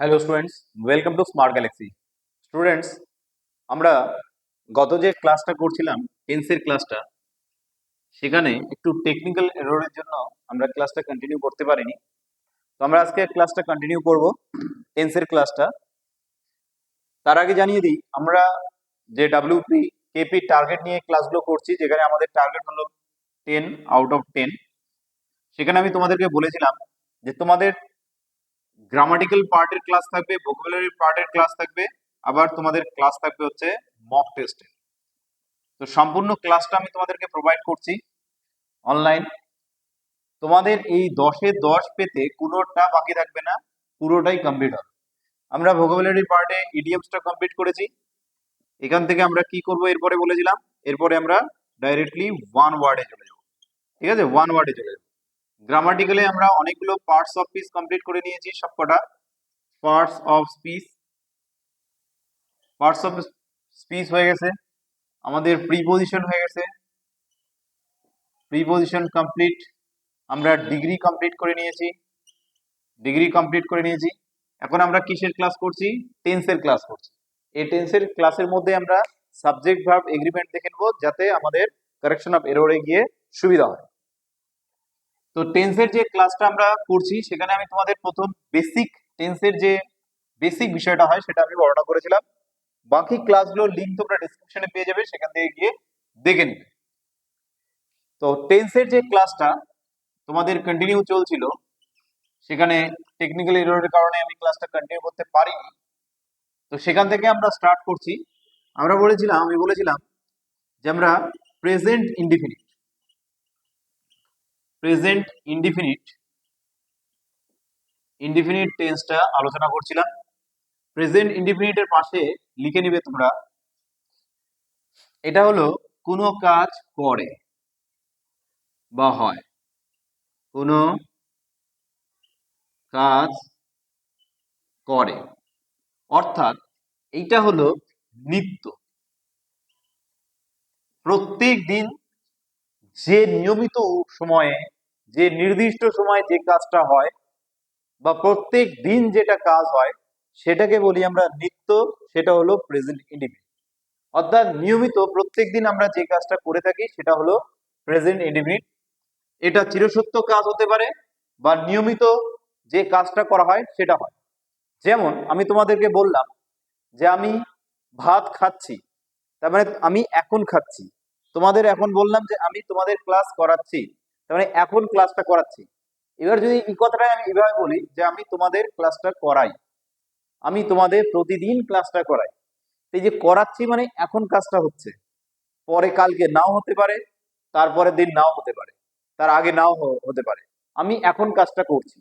Hello students welcome to smart galaxy students আমরা গত যে ক্লাসটা করছিলাম টেন্সের ক্লাসটা সেখানে একটু টেকনিক্যাল এররের জন্য আমরা ক্লাসটা কন্টিনিউ করতে পারিনি। তো আমরা আজকে ক্লাসটা কন্টিনিউ করব টেন্সের ক্লাসটা তার আগে জানিয়ে দিই, আমরা যে ডাব্লিউপি কেপি টার্গেট নিয়ে ক্লাসগুলো করছি, যেখানে আমাদের টার্গেট হলো টেন আউট অফ টেন সেখানে আমি তোমাদেরকে বলেছিলাম যে তোমাদের গ্রামাটিক্যাল পার্টের ক্লাস থাকবে ভোকাবুলারি পার্টের ক্লাস থাকবে, আবার তোমাদের ক্লাস থাকবে হচ্ছে মক টেস্টের তো সম্পূর্ণ ক্লাসটা আমি তোমাদেরকে প্রোভাইড করছি অনলাইন তোমাদের এই দশে দশ পেতে কোনোটা বাকি থাকবে না, পুরোটাই কমপ্লিট হবে। আমরা ভোকাবুলারি পার্টে ইডিএমসটা কমপ্লিট করেছি। এখান থেকে আমরা কি করব? এরপরে বলেছিলাম এরপরে আমরা ডাইরেক্টলি ওয়ান ওয়ার্ডে চলে যাব। ঠিক আছে? ওয়ান ওয়ার্ডে চলে যাব। গ্রামাটিক্যালে আমরা অনেকগুলো পার্টস অফ স্পিচ কমপ্লিট করে নিয়েছি সবকটা। Parts of speech parts of speech হয়ে গেছে। আমাদের প্রিপোজিশন হয়ে গেছে। প্রিপোজিশন কমপ্লিট আমরা ডিগ্রি কমপ্লিট করে নিয়েছি। ডিগ্রি কমপ্লিট করে নিয়েছি। এখন আমরা কিসের ক্লাস করছি? টেন্সের ক্লাস করছি। এই টেন্সের ক্লাসের মধ্যে আমরা সাবজেক্ট ভার্ব এগ্রিমেন্ট দেখে নেব, যাতে আমাদের কারেকশন অফ এররে গিয়ে সুবিধা হয়। তো টেন্সের যে ক্লাসটা আমরা করছি, সেখানে আমি তোমাদের প্রথম বেসিক টেন্সের যে বেসিক বিষয়টা হয়, সেটা আমি বর্ণনা করেছিলাম। বাকি ক্লাসগুলোর লিঙ্ক তোমরা ডিসক্রিপশনে পেয়ে যাবে, সেখান থেকে গিয়ে দেখে নিবে। তো টেন্সের যে ক্লাসটা তোমাদের কন্টিনিউ চলছিল, সেখানে টেকনিক্যাল এররের কারণে আমি ক্লাসটা কন্টিনিউ করতে পারিনি। তো সেখান থেকে আমরা স্টার্ট করছি। আমরা বলেছিলাম, আমি বলেছিলাম যে আমরা present indefinite present indefinite indefinite টেন্সটা আলোচনা করছিলাম। প্রেজেন্ট ইনডিফিনিটের পাশে লিখে নিবে তোমরা। এটা হলো কোনো কাজ করে বা হয়। কোনো কাজ করে। অর্থাৎ এইটা হলো নিত্য। প্রত্যেক দিন যে নিয়মিত সময়ে যে নির্দিষ্ট সময়ে যে কাজটা হয় বা প্রত্যেক দিন যেটা কাজ হয়, সেটাকে বলি আমরা নিত্য, সেটা হলো প্রেজেন্ট ইন্ডিফিনিট অর্থাৎ নিয়মিত প্রত্যেক দিন আমরা যে কাজটা করে থাকি, সেটা হলো প্রেজেন্ট ইন্ডিফিনিট এটা চিরসত্য কাজ হতে পারে বা নিয়মিত যে কাজটা করা হয়, সেটা হয়। যেমন আমি তোমাদেরকে বললাম যে আমি ভাত খাচ্ছি, তার মানে আমি এখন খাচ্ছি। তোমাদের এখন বললাম যে আমি তোমাদের ক্লাস করাচ্ছি। তার মানে এখন ক্লাসটা করাচ্ছি। এবার যদি এই কথাটা আমি এভাবে বলি যে আমি তোমাদের ক্লাসটা করাই। আমি তোমাদের প্রতিদিন ক্লাসটা করাই। এই যে করাচ্ছি মানে এখন কাজটা হচ্ছে। পরে কালকে নাও হতে পারে, তারপরের দিন নাও হতে পারে, তার আগে নাও হতে পারে। আমি এখন কাজটা করছি।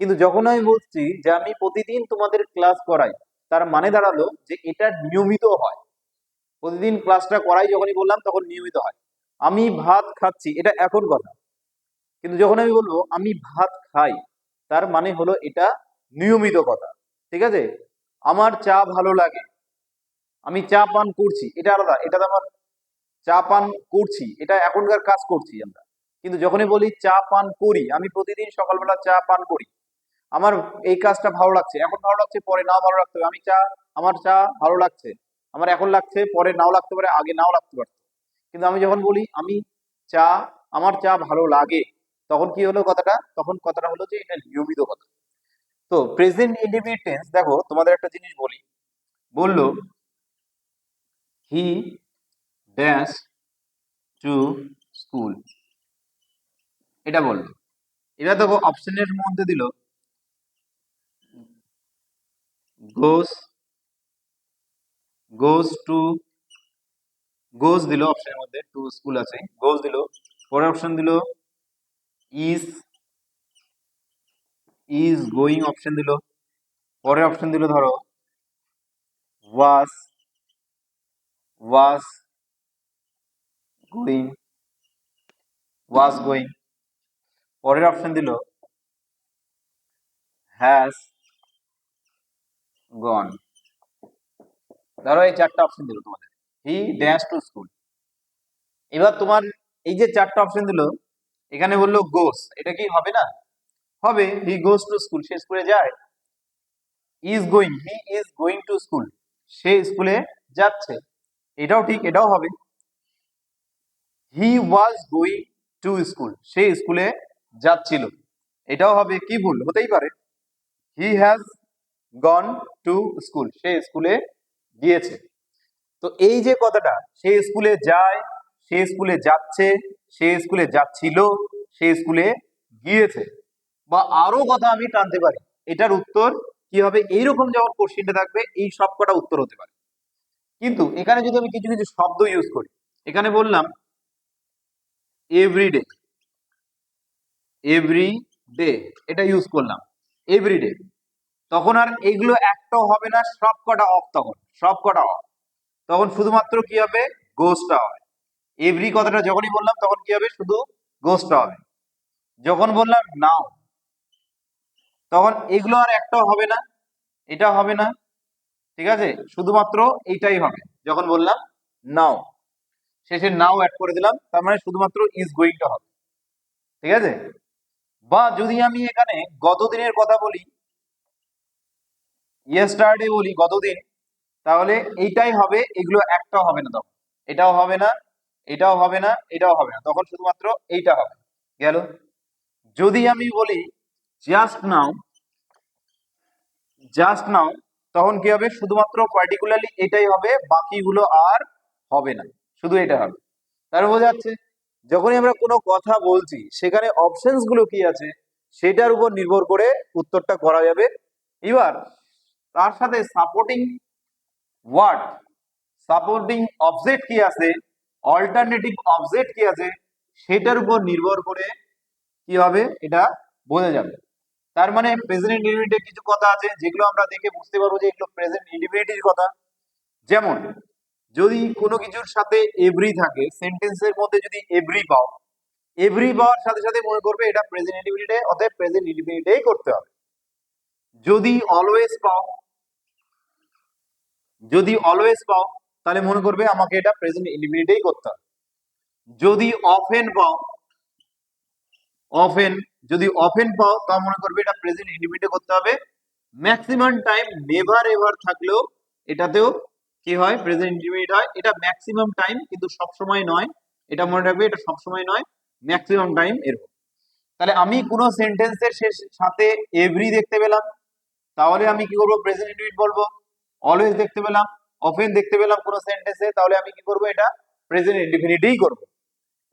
কিন্তু যখন আমি বলছি যে আমি প্রতিদিন তোমাদের ক্লাস করাই, তার মানে দাঁড়াল যে এটা নিয়মিত হয়। প্রতিদিন ক্লাসটা করাই যখনই বললাম, তখন নিয়মিত হয়। আমি ভাত খাচ্ছি, এটা এখন কথা। কিন্তু যখন আমি বলব আমি ভাত খাই তার মানে হলো এটা নিয়মিত কথা। ঠিক আছে? আমার চা ভালো লাগে। আমি চা পান করছি। এটা আলাদা। এটা আমার চা পান করছি। এটা এখনকার কাজ করছি আমরা। কিন্তু যখনই বলি চা পান করি, আমি প্রতিদিন সকালবেলা চা পান করি। আমার এই কাজটা ভালো লাগছে। এখন ভালো লাগছে, পরে নাও ভালো লাগতে পারে। আমি চা, আমার চা ভালো লাগছে। আমার এখন লাগছে, পরে নাও লাগতে পারে, আগে নাও লাগতে পারতো। কিন্তু আমি যখন বলি, আমি চা, আমার চা ভালো লাগে তখন কি হলো কথাটা? তখন কথাটা হলো যে এটা নিয়মিত কথা। তো প্রেজেন্ট ইন্ডিফিনিট টেন্স দেখো, তোমাদের একটা জিনিস বলি। বলল হি ড্যাশ টু স্কুল এটা বলল। এবার দেখো অপশনের মধ্যে দিল গোস গোস টু গোস দিল অপশনের মধ্যে টু স্কুল আছে। গোস দিল, পরের অপশন দিল ইজ ইজ গোয়িং অপশন দিল। পরের অপশন দিল ধরো was was going was going পরের অপশন দিল হ্যাজ গন ধরো এই চারটা অপশন দিল তোমাদের। হি ড্যাশ টু স্কুল এবার তোমার এই যে চারটা অপশন দিল এখানে বলল গোস এটা কি হবে না? হবে হি গোস টু স্কুল সে স্কুলে যায়। Is going he is going to school সে স্কুলে যাচ্ছে। এটাও ঠিক, এটাও হবে। He was going to school সে স্কুলে যাচ্ছিল। এটাও হবে, কি ভুল? হতেই পারে। He has gone to school সে স্কুলে গিয়েছে। তো এই যে কথাটা, সে স্কুলে যায় সে স্কুলে যাচ্ছে, সে স্কুলে যাচ্ছিল, সে স্কুলে গিয়েছে। বা আরও কথা আমি টানতে পারি, এটার উত্তর কি হবে? এইরকম যখন কোশ্চিনটা থাকবে, এই সব কটা উত্তর হতে পারে। কিন্তু এখানে যদি আমি কিছু কিছু শব্দ ইউজ করি, এখানে বললাম এভরিডে এভরি ডে এটা ইউজ করলাম এভরিডে তখন আর এগুলো একটাও হবে না, সব কটা অফ তখন, সব কটা অফ তখন শুধুমাত্র কি হবে? গোসটা হবে। এভরি কথাটা যখনই বললাম, তখন কি হবে? শুধু গোসটা হবে। যখন বললাম নাও তখন এগুলো আর একটাও হবে না, এটা হবে না, ঠিক আছে? শুধুমাত্র এইটাই হবে। যখন বললাম নাও শেষে নাও অ্যাড করে দিলাম, তার মানে শুধুমাত্র ইজ গোয়িংটা হবে। ঠিক আছে? বা যদি আমি এখানে গত দিনের কথা বলি ইয়েস্টারডে বলি গতদিন, তাহলে এইটাই হবে, এগুলো একটাও হবে না তখন। এটাও হবে না এটাও হবে না, এটাও হবে না। তখন শুধুমাত্র এইটা হবে। গেল। যদি আমি বলি জাস্ট নাও জাস্ট নাও তখন কি হবে? শুধুমাত্র পার্টিকুলারলি এটাই হবে, বাকিগুলো আর হবে না। শুধু এটা হবে। তার বোঝা যাচ্ছে, যখনই আমরা কোনো কথা বলছি, সেখানে অপশনসগুলো কি আছে? সেটার উপর নির্ভর করে উত্তরটা করা যাবে। এবার, তার সাথে সাপোর্টিং ওয়ার্ড সাপোর্টিং অবজেক্ট কি আছে? অল্টারনেটিভ অবজেক্ট কি আছে? সেটার উপর নির্ভর করে কি হবে? এটা বোঝা যাবে। তার মানে প্রেজেন্ট ইন্ডিপেন্ডেন্টের কিছু কথা আছে, যেগুলো আমরা দেখে বুঝতে পারব যে এগুলো প্রেজেন্ট ইন্ডিপেন্ডেন্টের কথা। যেমন, যদি কোনো কিছুর সাথে এভরি থাকে সেন্টেন্সের মধ্যে যদি এভরি পাও এভরি পাওয়ার সাথে সাথে মনে করবে এটা প্রেজেন্ট ইন্ডিপেন্ডেন্টে অতএব প্রেজেন্ট ইন্ডিপেন্ডেন্টেই করতে হবে। যদি অলওয়েজ পাও, যদি অলওয়েজ পাও তাহলে মনে করবে আমাকে এটা প্রেজেন্ট ইন্ডিপেন্ডেন্টেই করতে হবে। যদি অফেন পাও অফেন যদি অফেন পাও তা মনে করবে এটা প্রেজেন্ট ইন্ডিপেন্ডেন্টে করতে হবে। ম্যাক্সিমাম টাইম নেভার এভার থাকলেও এটাতেও কি হয়? প্রেজেন্ট ইন্ডিপেন্ডেন্ট হয়। এটা ম্যাক্সিমাম টাইম কিন্তু সব সময় নয়। এটা মনে রাখবে এটা সব সময় নয়। ম্যাক্সিমাম টাইম এরকম। তাহলে আমি কোনো সেন্টেন্সের শেষ, সাথে এভরি দেখতে পেলাম। তাহলে আমি কি করব? প্রেজেন্ট ইন্ডিপেন্ডেন্ট বলব। অলওয়েজ দেখতে পেলাম। অফেন দেখতে পেলাম কোনো সেন্টেন্সে তাহলে আমি কি করব এটা? প্রেজেন্ট ইন্ডিপেন্ডেন্টই করব।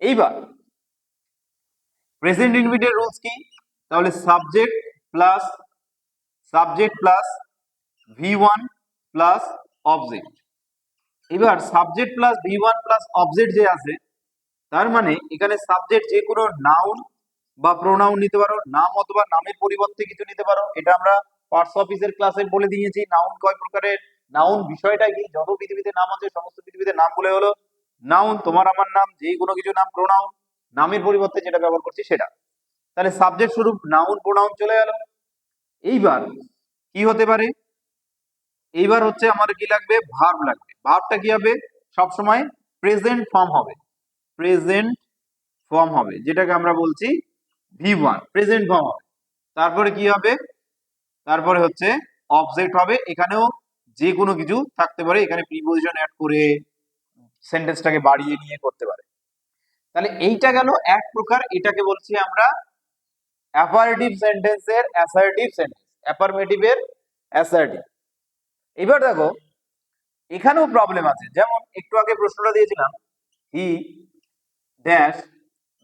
এইবার প্রেজেন্ট ইনডিপেন্ডেন্ট রুলস কি? তাহলে subject plus subject plus V one plus object এবার subject plus V one plus object যে আছে, তার মানে এখানে সাবজেক্ট যে কোনো নাউন বা প্রোনাউন নিতে পারো, নাম অথবা নামের পরিবর্তে কিছু নিতে পারো। এটা আমরা পার্টস অফিসের ক্লাসে বলে দিয়েছি নাউন কয় প্রকারের? নাউন বিষয়টা কি? যত পৃথিবীতে নাম আছে, সমস্ত পৃথিবীতে নাম বলে হলো নাউন। তোমার আমার নাম যেই কোনো কিছু নাম প্রোনাউন নামের পরিবর্তে যেটা ব্যবহার করছি সেটা। তাহলে সাবজেক্ট স্বরূপ নাউন প্রোনাউন চলে গেল। এইবার কি হতে পারে? এইবার হচ্ছে আমার কি লাগবে? ভার্ব লাগবে। ভার্বটা কি হবে? সব সময় প্রেজেন্ট ফর্ম হবে। প্রেজেন্ট ফর্ম হবে। যেটাকে আমরা বলছি ভি ওয়ান প্রেজেন্ট ফর্ম হবে। তারপরে কি হবে? তারপরে হচ্ছে অবজেক্ট হবে। এখানেও যে কোনো কিছু থাকতে পারে, এখানে প্রিপোজিশন অ্যাড করে সেন্টেন্সটাকে বাড়িয়ে নিয়ে করতে পারে। তাহলে এইটা গেল এক প্রকার, এটাকে বলছি আমরা অ্যাফার্টিভ সেন্টেন্সের অ্যাসার্টিভ সেন্টেন্স অ্যাফার্মেটিভের অ্যাসার্টিভ এবার দেখো, এখানেও প্রবলেম আছে। যেমন একটু আগে প্রশ্নটা দিয়েছিলাম হি ড্যাশ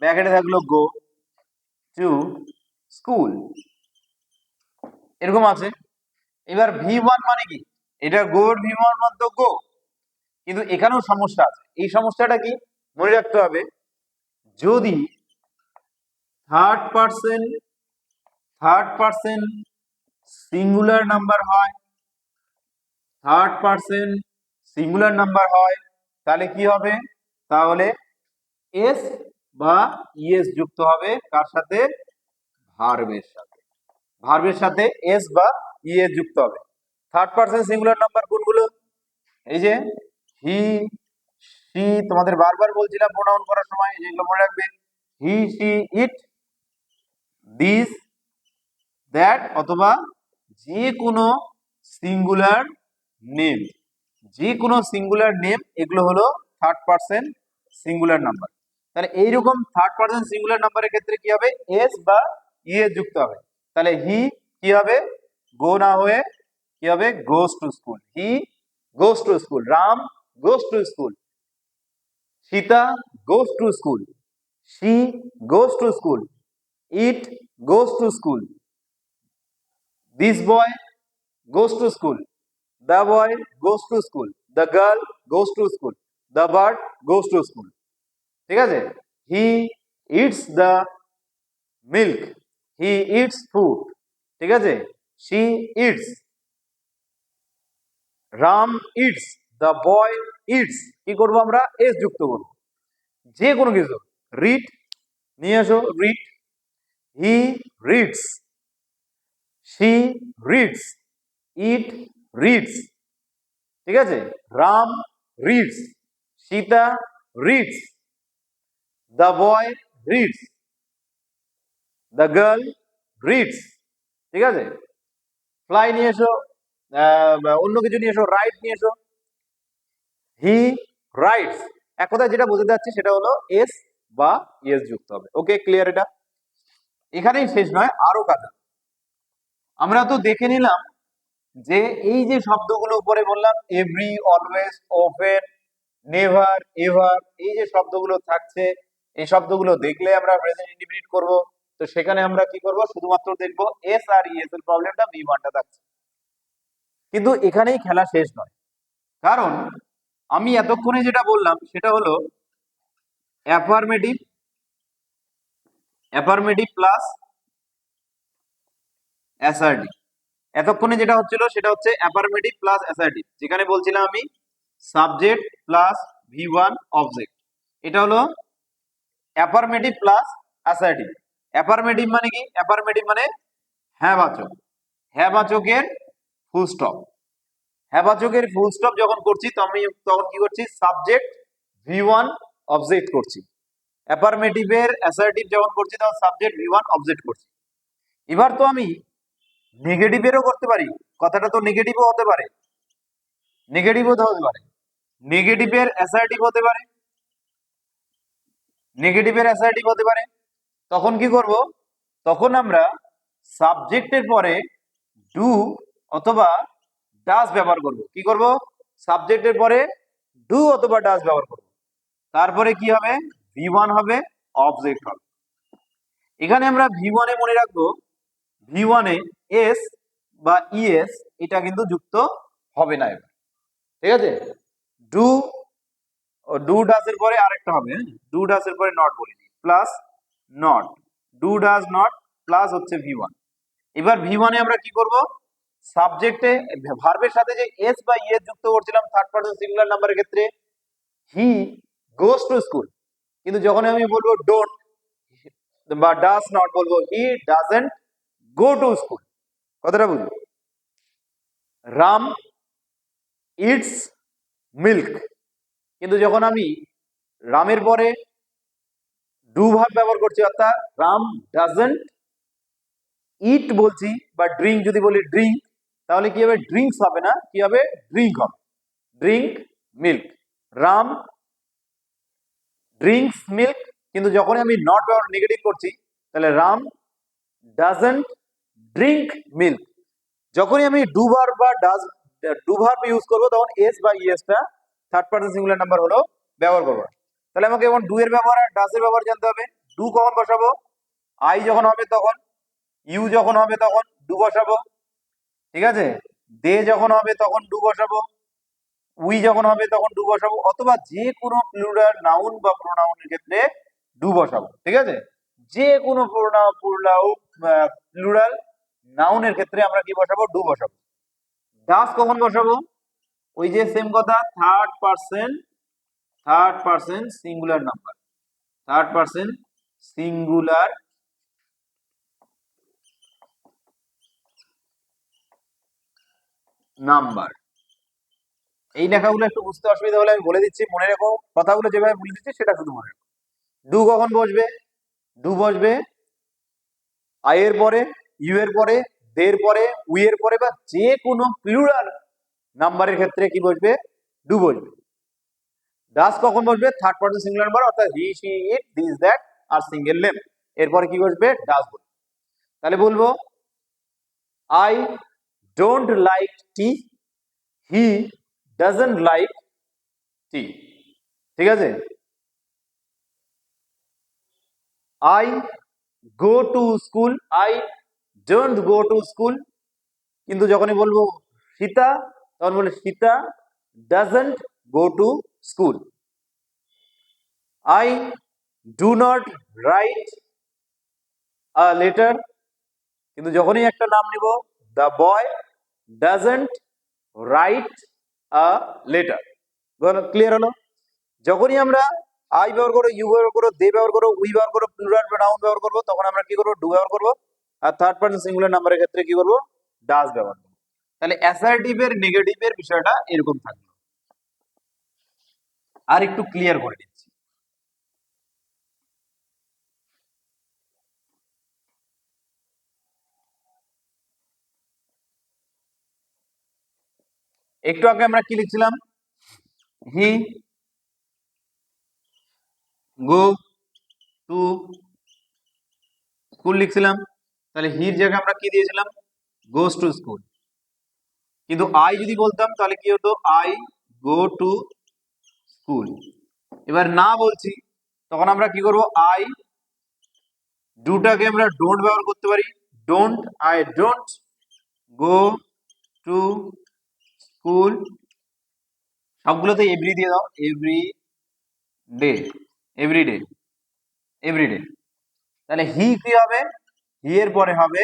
ব্যাকেটে থাকল গো টু স্কুল এরকম আছে। এবার ভি ওয়ান মানে কি? এটা গোর মানে গো কিন্তু এখানেও সমস্যা আছে। এই সমস্যাটা কি? মনে রাখতে হবে, যদি third person third person singular number হয় থার্ড পার্সন সিঙ্গুলার নাম্বার হয়, তাহলে কি হবে? তাহলে এস বা ইএস যুক্ত হবে কার সাথে? ভার্বের সাথে। ভার্বের সাথে এস বা ইএস যুক্ত হবে। থার্ড পার্সন সিঙ্গুলার নাম্বার কোনগুলো? এই যে হি সি তোমাদের বারবার বলছিলাম প্রোনাউন করার সময় যেগুলো মনে রাখবে। He she it this that অথবা যে কোনো সিঙ্গুলার নেম যে কোনো সিঙ্গুলার নেম এগুলো হলো থার্ড পার্সন সিঙ্গুলার নাম্বার তাহলে এইরকম থার্ড পার্সন সিঙ্গুলার নাম্বারের ক্ষেত্রে কি হবে? এস বা ইয়ে যুক্ত হবে। তাহলে হি কি হবে? গো না হয়ে কি হবে goes to school he goes to school Ram goes to school Sita goes to school she goes to school it goes to school this boy goes to school. The boy goes to school. The girl goes to school. The bird goes to school. ঠিক আছে he eats the milk he eats food ঠিক আছে she eats Ram eats the boy eats কি করব আমরা? S যুক্ত করব। যে কোনো কিছু। রিড নিয়ে আসো read he reads she reads it reads ঠিক আছে? Ram reads Sita reads the boy reads the girl reads ঠিক আছে? ফ্লাই নিয়ে এসো। অন্য কিছু নিয়ে এসো রাইট নিয়ে এসো। হি রাইটস এক কথায় যেটা বোঝাতে যাচ্ছে সেটা হলো এস বা ইএস যুক্ত হবে। ওকে ক্লিয়ার এটা? এখানেই শেষ নয়, আরও কাজ আমরা তো দেখে নিলাম যে এই যে শব্দগুলো উপরে বললাম every always often never ever এই যে শব্দগুলো থাকছে, এই শব্দগুলো দেখলে আমরা প্রেজেন্ট ইন্ডিফিনিট করব। তো সেখানে আমরা কি করব? শুধুমাত্র দেখব এস আর ইএস এর প্রবলেমটা বি ওয়ানটা থাকছে। কিন্তু এখানেই খেলা শেষ নয়। কারণ আমি এতক্ষণে যেটা বললাম সেটা হলো অ্যাফার্মেটিভ অ্যাফার্মেটিভ প্লাস অ্যাসার্টিভ এতক্ষণে যেটা হচ্ছিল সেটা হচ্ছে অ্যাফার্মেটিভ প্লাস অ্যাসার্টিভ যেখানে বলছিলাম আমি subject plus V one object এটা হলো অ্যাফার্মেটিভ প্লাস অ্যাসার্টিভ অ্যাফার্মেটিভ মানে কি? অ্যাফার্মেটিভ মানে হ্যাঁ বাচক হ্যাঁ বাচকের ফুল স্টপ হ্যাঁ বাচকের ফুল স্টপ যখন করছি তো আমি তখন কি করছি? সাবজেক্ট ভি ওয়ান অবজেক্ট করছি। অ্যাপারমেটিভের অ্যাসার্টিভ যখন করছি, তখন সাবজেক্ট ভি ওয়ান অবজেক্ট করছি। এবার তো আমি নেগেটিভেরও করতে পারি। কথাটা তো নেগেটিভও হতে পারে। নেগেটিভও হতে পারে। নেগেটিভের অ্যাসার্টিভ হতে পারে। নেগেটিভের অ্যাসার্টিভ হতে পারে। তখন কি করব? তখন আমরা সাবজেক্টের পরে ডু অথবা ডাস ব্যবহার করব। কি করব? সাবজেক্টের পরে ডু অথবা ডাস ব্যবহার করব। তারপরে কি হবে? ভি ওয়ান হবে অবজেক্ট হবে। এখানে আমরা ভি ওয়ানে মনে রাখব ভি ওয়ানে এস বা ইএস এটা কিন্তু যুক্ত হবে না এবার। ঠিক আছে? ডু ডু ডাসের পরে আরেকটা হবে ডু ডাসের পরে নট বলিনি plus not do does not plus হচ্ছে ভি ওয়ান এবার ভি ওয়ানে আমরা কি করব? সাবজেক্টে ভার্বের সাথে যে এস বা ইএস যুক্ত করছিলাম থার্ড পার্সন সিঙ্গুলার নাম্বারের ক্ষেত্রে হি গোস টু স্কুল কিন্তু যখন আমি বলব ডোন্ট বা ডাস নট বলব he doesn't go to school কথাটা বুঝলি? রাম ইটস মিল্ক কিন্তু যখন আমি রামের পরে ডু ভাব ব্যবহার করছি, অর্থাৎ রাম ডাজেন্ট ইট বলছি, বা ড্রিঙ্ক যদি বলি ড্রিঙ্ক তাহলে কি হবে? ড্রিঙ্কস হবে না। কি হবে? ড্রিঙ্ক হবে। Drink milk Ram drinks milk কিন্তু যখন আমি নট ব্যবহার নেগেটিভ করছি, তাহলে রাম ডাজেন্ট ড্রিঙ্ক মিল্ক যখনই আমি ডুবার বা ডাজ ডুভার ইউজ করব, তখন এস বা ইএসটা থার্ড পার্সন সিঙ্গুলার নাম্বার হলো ব্যবহার করব। তাহলে আমাকে এখন ডু এর ব্যবহার আর ডাসের ব্যবহার জানতে হবে। ডু কখন বসাবো? আই যখন হবে তখন ইউ যখন হবে তখন ডু বসাবো। ঠিক আছে? দে যখন হবে তখন ডু বসাবো, উই যখন হবে তখন ডু বসাবো, অথবা যে কোনো প্লুরাল নাউন বা প্রোনাউনের ক্ষেত্রে ডু বসাবো, ঠিক আছে? যে কোনো প্রোনাউ প্লুরাল প্লুরাল নাউনের ক্ষেত্রে আমরা কি বসাবো? ডু বসাবো। ডাস কখন বসাবো? ওই যে সেম কথা third person third person singular number third person singular number. এই লেখাগুলো একটু বুঝতে অসুবিধা হলে আমি বলে দিচ্ছি, মনে রেখো। কথাগুলো যেভাবে বলে দিচ্ছি, সেটা শুধু মনে রেখো। ডু কখন বসবে? ডু বসবে। আই এর পরে, ইউ এর পরে দের পরে, উই এর পরে বা যে কোনো প্লুরাল নাম্বারের ক্ষেত্রে কি বসবে? ডু বসবে। ডাস কখন বসবে? থার্ড পার্সন সিঙ্গুলার নাম্বার অর্থাৎ he she it this that R single name এরপরে কি বসবে? ডাস বসবে। তাহলে বলব I don't like tea he doesn't like tea ঠিক আছে? I go to school I don't go to school কিন্তু যখনই বলব সীতা, তখন বলে Sita doesn't go to school I do not write a letter কিন্তু যখনই একটা নাম নিব the boy doesn't write a letter clear হলো? যখনই আমরা আই ব্যবহার করো ইউ ব্যবহার করো দে ব্যবহার করো উই ব্যবহার করো প্লুরাল প্রোনাউন ব্যবহার করব, তখন আমরা কি করব? ডু ব্যবহার করব। আর থার্ড পার্সন সিঙ্গুলার নাম্বারের ক্ষেত্রে কি করব? ডাস ব্যবহার করব। তাহলে অ্যাসার্টিভের নেগেটিভের বিষয়টা এরকম থাকল। আর একটু ক্লিয়ার করে দিচ্ছি একটু আগে আমরা কি লিখছিলাম? হি, গো টু স্কুল লিখছিলাম। তাহলে হির জায়গায় আমরা কি দিয়েছিলাম? Goes to school. কিন্তু আই যদি বলতাম, তাহলে কি হতো? I go to school. এবার না বলছি, তখন আমরা কি করব? আই ডুটাকে আমরা ডোন্ট ব্যবহার করতে পারি। Don't I don't go to school সবগুলোতে এভরি দিয়ে দাও every day every day every day তাহলে হি কি হবে? হি এর পরে হবে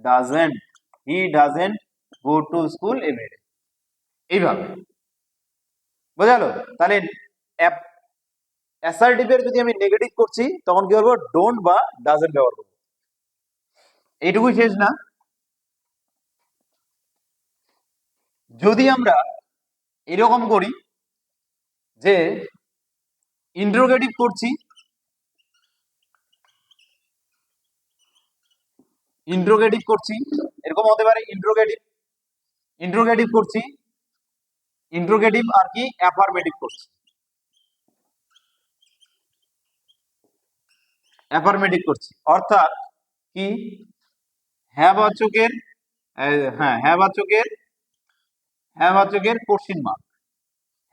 doesn't he doesn't go to school every day এইভাবে। বোঝালো তাহলে অ্যাসার্টিভের যদি আমি নেগেটিভ করছি, তখন কি করব? ডোন্ট বা ডাজেন্ট ব্যবহার করব। এইটুকুই শেষ না? যদি আমরা এরকম করি যে ইন্ট্রোগেটিভ করছি ইন্ট্রোগেটিভ করছি, এরকম হতে পারে ইন্ট্রোগেটিভ ইন্ট্রোগেটিভ করছি ইন্ট্রোগেটিভ আর কি অ্যাফার্মেটিভ করছি। অ্যাফার্মেটিভ করছি। অর্থাৎ কি? হ্যাঁ বাচকের হ্যাঁ হ্যাঁ বাচকের হ্যাঁ বাচকের কোশ্চিন মার্ক।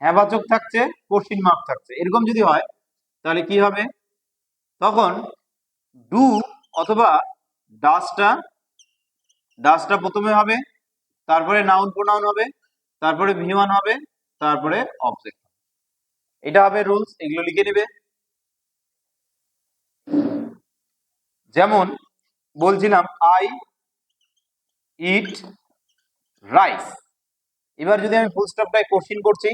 হ্যাঁ থাকছে, কোশ্চিন মার্ক থাকছে। এরকম যদি হয়, তাহলে কি হবে? তখন ডু অথবা ডাসটা ডাসটা প্রথমে হবে, তারপরে নাউন প্রোনাউন হবে, তারপরে ভিমান হবে, তারপরে অবজেক্ট এটা হবে রুলস, এগুলো লিখে নেবে। যেমন বলছিলাম, আই ইট রাইস। এবার যদি আমি ফুল স্টপটাই কোশ্চিন করছি,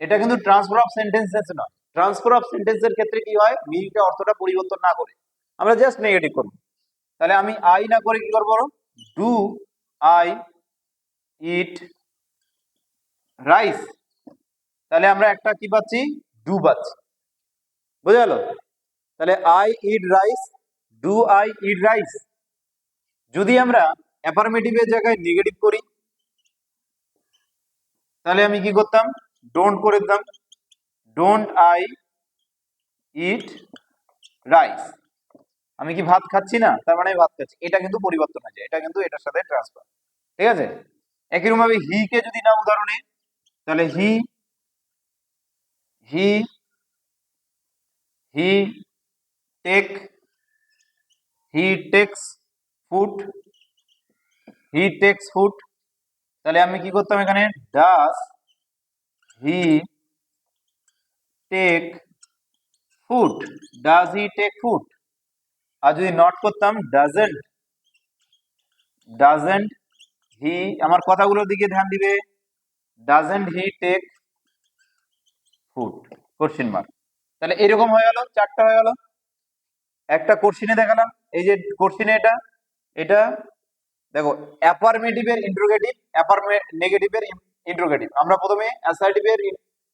এটা কিন্তু ট্রান্সফার অফ সেন্টেন্সেস নয়। ট্রান্সফার অফ সেন্টেন্সের ক্ষেত্রে কি হয়? মিনিংটা অর্থটা পরিবর্তন না করে। আমরা জাস্ট নেগেটিভ করব। তাহলে আমি আই না করে কি করব ডু আই ইট রাইস তাহলে আমরা একটা কি পাচ্ছি? ডু পাচ্ছি। বোঝা গেল? তাহলে I eat rice do I eat rice যদি আমরা অ্যাফার্মেটিভের জায়গায় নেগেটিভ করি তাহলে আমি কি করতাম? ডোন্ট করে দিতাম। ডোন্ট আই ইট রাইস আমি কি ভাত খাচ্ছি না? তার মানে ভাত খাচ্ছি। এটা কিন্তু পরিবর্তন যায়। এটা কিন্তু এটার সাথে ট্রান্সফার ঠিক আছে? একই রকম ভাবে হি কে যদি না উদাহরণে, তাহলে he he he take he takes food he takes food তাহলে আমি কি করতাম এখানে? Does he take food does he take food আর যদি নট করতাম ডাজেন্ট ডাজেন্ট হি আমার কথাগুলোর দিকে ধ্যান দিবে। Doesn't he take food question mark তাহলে এরকম হয়ে গেল, চারটা হয়ে গেল। একটা কোশ্চিনে দেখালাম, এই যে কোশ্চিনে এটা এটা দেখো অ্যাফার্মেটিভের ইন্ট্রোগেটিভ নেগেটিভের ইন্ট্রোগেটিভ আমরা প্রথমে অ্যাসার্টিভের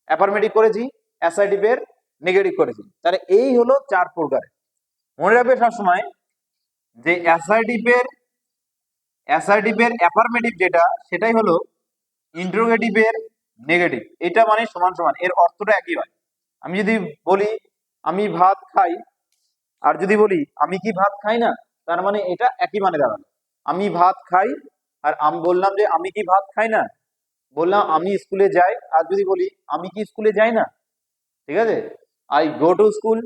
অ্যাফার্মেটিভ করেছি অ্যাসার্টিভের নেগেটিভ করেছি। তাহলে এই হলো চার প্রকার। মনে রাখবে সবসময় যে অ্যাসার্টিভের অ্যাসার্টিভের অ্যাফার্মেটিভ যেটা, সেটাই হলো ইন্টারোগেটিভের নেগেটিভ এটা মানে সমান সমান, এর অর্থটা একই হয়। আমি যদি বলি, আমি ভাত খাই, আর যদি বলি, আমি কি ভাত খাই না, তার মানে এটা একই মানে দাঁড়াল আমি ভাত খাই, আর আমি বললাম যে, আমি কি ভাত খাই না? বললাম, আমি স্কুলে যাই। আর যদি বলি, আমি কি স্কুলে যাই না? ঠিক আছে? I go to school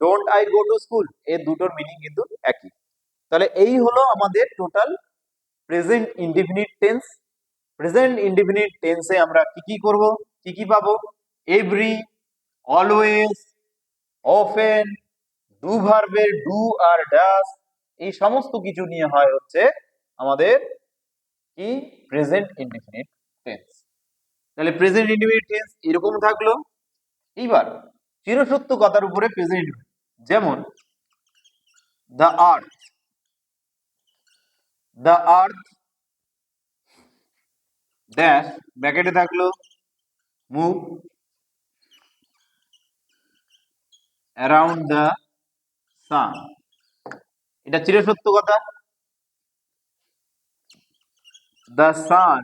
don't I go to স্কুলের দুটোর মিনিং কিন্তু একই। তাহলে এই হলো আমাদের total present indefinite tense present indefinite টেন্সে আমরা কি কি করব? কি কি পাবো? এভরি অলওয়েজ অফেন ডু ভার্বের ডু আর ডাস এই সমস্ত কিছু নিয়ে হয় হচ্ছে আমাদের কি? প্রেজেন্ট ইনডিফিনিট টেন্স তাহলে প্রেজেন্ট ইনডিফিনিট টেন্স এরকম থাকল। এইবার চিরসত্য কথার উপরে প্রেজেন্ট যেমন the earth the earth dash ব্র্যাকেটে থাকল মুভ অ্যারাউন্ড দ্য সান এটা চিরসত্য কথা? দ্য সান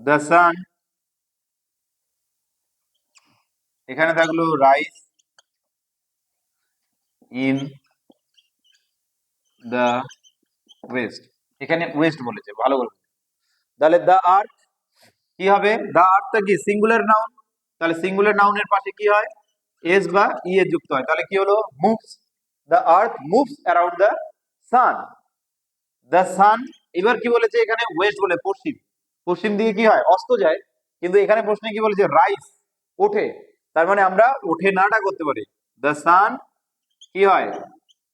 দ্য সান এখানে থাকল রাইস ইন দ্য ওয়েস্ট এখানে ওয়েস্ট বলেছে, ভালো বলেছে তাহলে দ্য আর্থ কি হবে? দ্য আর্থটা কি সিঙ্গুলার নাউন তাহলে সিঙ্গুলার নাউনের পাশে কি হয়? এস বা ই এর যুক্ত হয়। তাহলে কি হলো? Moves the earth moves around the sun the sun এবার কি বলেছে এখানে? ওয়েস্ট বলে, পশ্চিম। পশ্চিম দিকে কি হয়? অস্ত যায়। কিন্তু এখানে প্রশ্নে কি বলেছে? রাইস ওঠে। তার মানে আমরা ওঠে নাটা করতে পারি। দ্য সান কি হয়?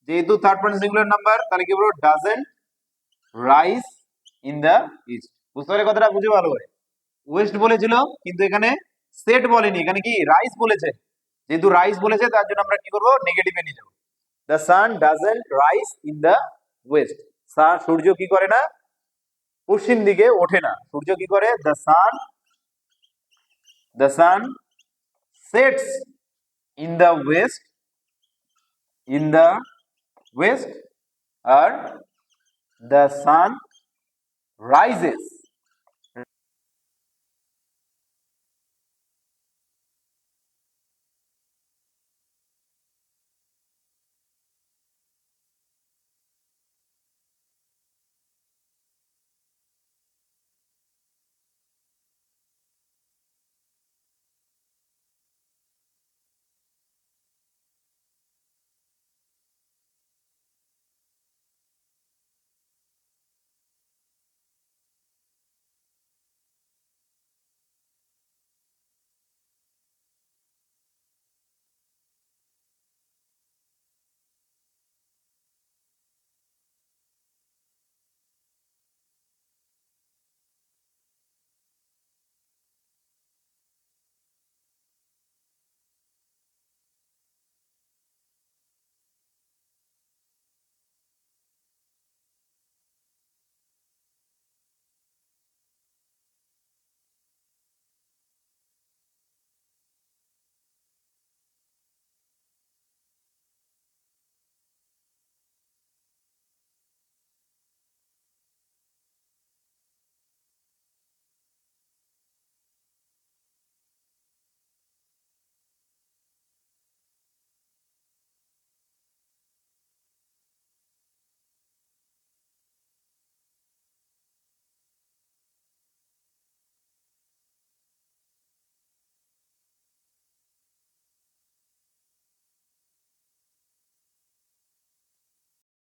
যেহেতু থার্ড পার্সন সিঙ্গুলার নাম্বার তাহলে কি বলব? Doesn't rise in the east বুঝতে পারলে কথাটা বুঝে ভালো হয় ওয়েস্ট বলেছিল, কিন্তু এখানে সেট বলেনি। এখানে কি? রাইস বলেছে। যেহেতু রাইস বলেছে, তার জন্য আমরা কি করব? নেগেটিভে নিয়ে যাব। The sun doesn't rise in the west সূর্য কি করে না? পশ্চিম দিকে ওঠে না। সূর্য কি করে? The sun the sun sets in the west in the west R the sun rises.